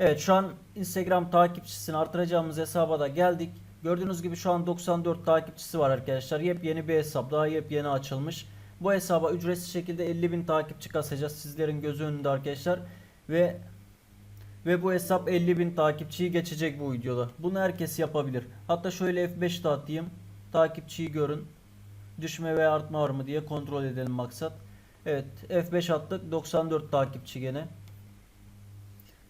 Evet şu an Instagram takipçisini artıracağımız hesaba da geldik. Gördüğünüz gibi şu an 94 takipçisi var arkadaşlar. Yepyeni bir hesap daha yepyeni açılmış. Bu hesaba ücretsiz şekilde 50.000 takipçi kasacağız sizlerin gözü önünde arkadaşlar. Ve ve bu hesap 50.000 takipçiyi geçecek bu videoda. Bunu herkes yapabilir. Hatta şöyle F5 de atayım. Takipçiyi görün. Düşme veya artma var mı diye kontrol edelim maksat. Evet F5 attık 94 takipçi gene.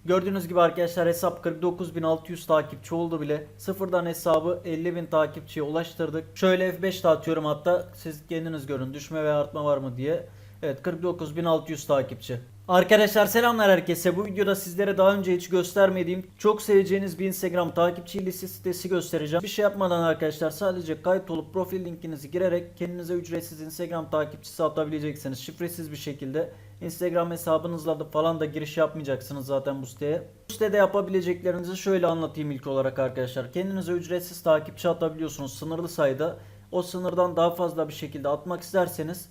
Gördüğünüz gibi arkadaşlar hesap 49.600 takipçi oldu bile. Sıfırdan hesabı 50.000 takipçiye ulaştırdık. Şöyle F5 de atıyorum hatta siz kendiniz görün düşme veya artma var mı diye. Evet 49.600 takipçi. Arkadaşlar selamlar herkese. Bu videoda sizlere daha önce hiç göstermediğim çok seveceğiniz bir Instagram takipçi listesi sitesi göstereceğim. Bir şey yapmadan arkadaşlar sadece kayıt olup profil linkinizi girerek kendinize ücretsiz Instagram takipçisi atabileceksiniz. Şifresiz bir şekilde Instagram hesabınızla da falan da giriş yapmayacaksınız zaten bu siteye. Bu sitede yapabileceklerinizi şöyle anlatayım ilk olarak arkadaşlar. Kendinize ücretsiz takipçi atabiliyorsunuz sınırlı sayıda. O sınırdan daha fazla bir şekilde atmak isterseniz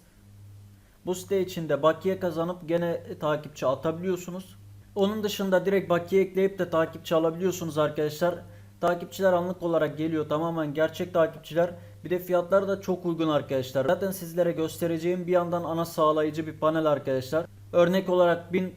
bu site içinde bakiye kazanıp gene takipçi atabiliyorsunuz. Onun dışında direkt bakiye ekleyip de takipçi alabiliyorsunuz arkadaşlar. Takipçiler anlık olarak geliyor tamamen gerçek takipçiler. Bir de fiyatları da çok uygun arkadaşlar. Zaten sizlere göstereceğim bir yandan ana sağlayıcı bir panel arkadaşlar. Örnek olarak 1000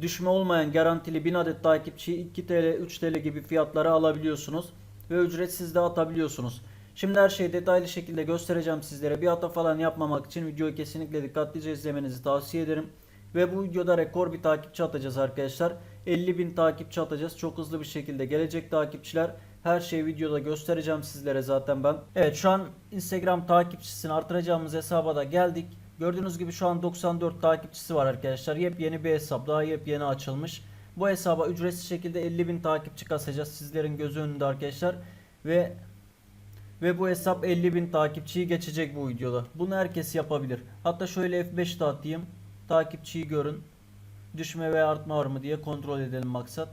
düşme olmayan garantili 1000 adet takipçiyi 2 TL 3 TL gibi fiyatlara alabiliyorsunuz. Ve ücretsiz de atabiliyorsunuz. Şimdi her şeyi detaylı şekilde göstereceğim sizlere. Bir hata falan yapmamak için videoyu kesinlikle dikkatlice izlemenizi tavsiye ederim. Ve bu videoda rekor bir takipçi atacağız arkadaşlar. 50.000 takipçi atacağız. Çok hızlı bir şekilde gelecek takipçiler. Her şeyi videoda göstereceğim sizlere zaten ben. Evet şu an Instagram takipçisini artıracağımız hesaba da geldik. Gördüğünüz gibi şu an 94 takipçisi var arkadaşlar. Yepyeni bir hesap daha yepyeni açılmış. Bu hesaba ücretsiz şekilde 50.000 takipçi kasacağız sizlerin gözü önünde arkadaşlar. Ve ve bu hesap 50.000 takipçiyi geçecek bu videoda. Bunu herkes yapabilir. Hatta şöyle F5 de atayım. Takipçiyi görün. Düşme veya artma var mı diye kontrol edelim maksat.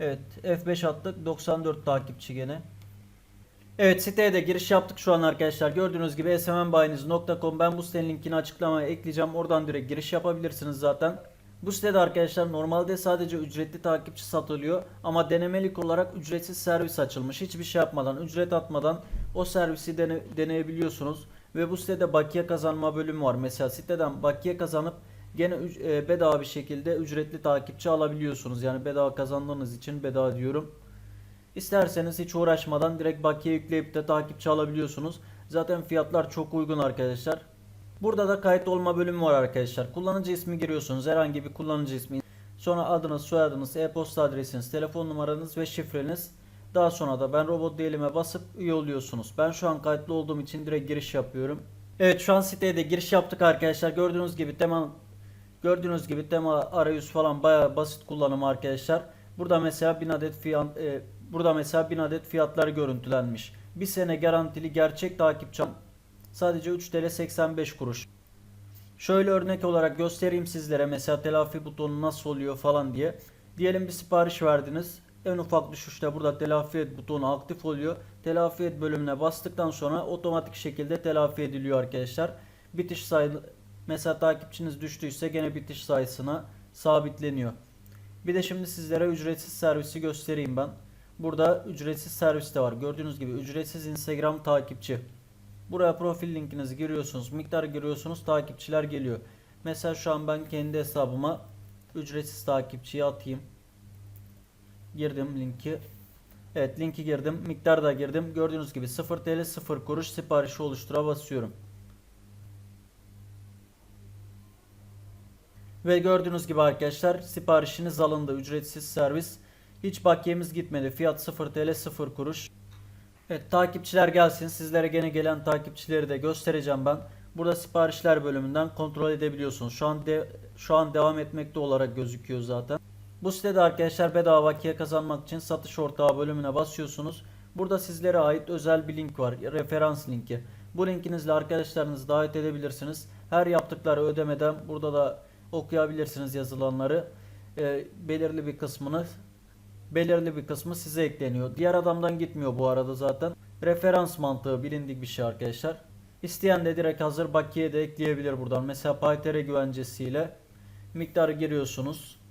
Evet F5 attık. 94 takipçi gene. Evet siteye de giriş yaptık şu an arkadaşlar. Gördüğünüz gibi smnbayiniz.com ben bu sitenin linkini açıklamaya ekleyeceğim. Oradan direkt giriş yapabilirsiniz zaten. Bu sitede arkadaşlar normalde sadece ücretli takipçi satılıyor ama denemelik olarak ücretsiz servis açılmış. Hiçbir şey yapmadan, ücret atmadan o servisi dene, deneyebiliyorsunuz. Ve bu sitede bakiye kazanma bölümü var. Mesela siteden bakiye kazanıp gene e, bedava bir şekilde ücretli takipçi alabiliyorsunuz. Yani bedava kazandığınız için bedava diyorum. İsterseniz hiç uğraşmadan direkt bakiye yükleyip de takipçi alabiliyorsunuz. Zaten fiyatlar çok uygun arkadaşlar. Burada da kayıt olma bölümü var arkadaşlar. Kullanıcı ismi giriyorsunuz. Herhangi bir kullanıcı ismi. Sonra adınız, soyadınız, e-posta adresiniz, telefon numaranız ve şifreniz. Daha sonra da ben robot değilime basıp üye oluyorsunuz. Ben şu an kayıtlı olduğum için direkt giriş yapıyorum. Evet şu an siteye de giriş yaptık arkadaşlar. Gördüğünüz gibi tema gördüğünüz gibi tema arayüz falan bayağı basit kullanım arkadaşlar. Burada mesela 1000 adet fiyat e, burada mesela 1000 adet fiyatlar görüntülenmiş. Bir sene garantili gerçek takipçi sadece 3 TL 85 kuruş. Şöyle örnek olarak göstereyim sizlere mesela telafi butonu nasıl oluyor falan diye. Diyelim bir sipariş verdiniz. En ufak düşüşte burada telafi et butonu aktif oluyor. Telafi et bölümüne bastıktan sonra otomatik şekilde telafi ediliyor arkadaşlar. Bitiş sayı mesela takipçiniz düştüyse gene bitiş sayısına sabitleniyor. Bir de şimdi sizlere ücretsiz servisi göstereyim ben. Burada ücretsiz servis de var. Gördüğünüz gibi ücretsiz Instagram takipçi. Buraya profil linkinizi giriyorsunuz. Miktar giriyorsunuz. Takipçiler geliyor. Mesela şu an ben kendi hesabıma ücretsiz takipçiyi atayım. Girdim linki. Evet linki girdim. Miktar da girdim. Gördüğünüz gibi 0 TL 0 kuruş siparişi oluştura basıyorum. Ve gördüğünüz gibi arkadaşlar siparişiniz alındı. Ücretsiz servis. Hiç bakiyemiz gitmedi. Fiyat 0 TL 0 kuruş. Evet takipçiler gelsin. Sizlere gene gelen takipçileri de göstereceğim ben. Burada siparişler bölümünden kontrol edebiliyorsunuz. Şu an de, şu an devam etmekte olarak gözüküyor zaten. Bu sitede arkadaşlar bedava bakiye kazanmak için satış ortağı bölümüne basıyorsunuz. Burada sizlere ait özel bir link var. Referans linki. Bu linkinizle arkadaşlarınızı davet edebilirsiniz. Her yaptıkları ödemeden burada da okuyabilirsiniz yazılanları. Ee, belirli bir kısmını belirli bir kısmı size ekleniyor. Diğer adamdan gitmiyor bu arada zaten. Referans mantığı bilindik bir şey arkadaşlar. İsteyen de direkt hazır bakiye de ekleyebilir buradan. Mesela PyTR güvencesiyle miktarı giriyorsunuz.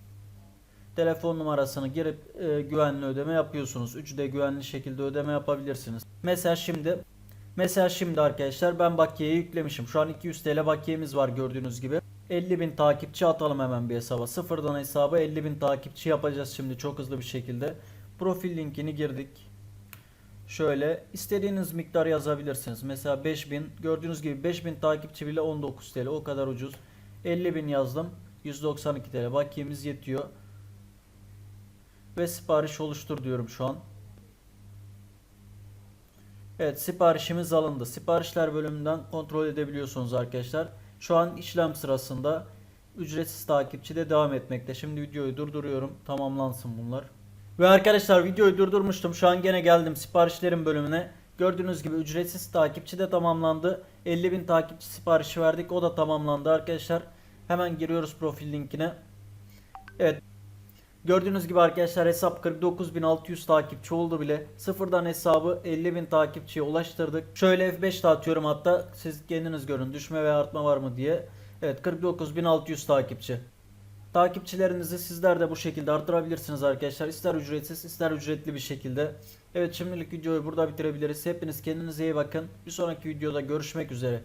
telefon numarasını girip e, güvenli ödeme yapıyorsunuz. 3D güvenli şekilde ödeme yapabilirsiniz. Mesela şimdi mesela şimdi arkadaşlar ben bakiyeyi yüklemişim. Şu an 200 TL bakiyemiz var gördüğünüz gibi. 50.000 takipçi atalım hemen bir hesaba. Sıfırdan hesaba 50.000 takipçi yapacağız şimdi çok hızlı bir şekilde. Profil linkini girdik. Şöyle istediğiniz miktar yazabilirsiniz. Mesela 5000 gördüğünüz gibi 5000 takipçi bile 19 TL o kadar ucuz. 50.000 yazdım. 192 TL bakiyemiz yetiyor. Ve sipariş oluştur diyorum şu an. Evet siparişimiz alındı. Siparişler bölümünden kontrol edebiliyorsunuz arkadaşlar. Şu an işlem sırasında ücretsiz takipçi de devam etmekte. Şimdi videoyu durduruyorum. Tamamlansın bunlar. Ve arkadaşlar videoyu durdurmuştum. Şu an gene geldim siparişlerin bölümüne. Gördüğünüz gibi ücretsiz takipçi de tamamlandı. 50.000 takipçi siparişi verdik. O da tamamlandı arkadaşlar. Hemen giriyoruz profil linkine. Evet. Gördüğünüz gibi arkadaşlar hesap 49.600 takipçi oldu bile. Sıfırdan hesabı 50.000 takipçiye ulaştırdık. Şöyle F5 de atıyorum hatta siz kendiniz görün düşme veya artma var mı diye. Evet 49.600 takipçi. Takipçilerinizi sizler de bu şekilde artırabilirsiniz arkadaşlar. İster ücretsiz ister ücretli bir şekilde. Evet şimdilik videoyu burada bitirebiliriz. Hepiniz kendinize iyi bakın. Bir sonraki videoda görüşmek üzere.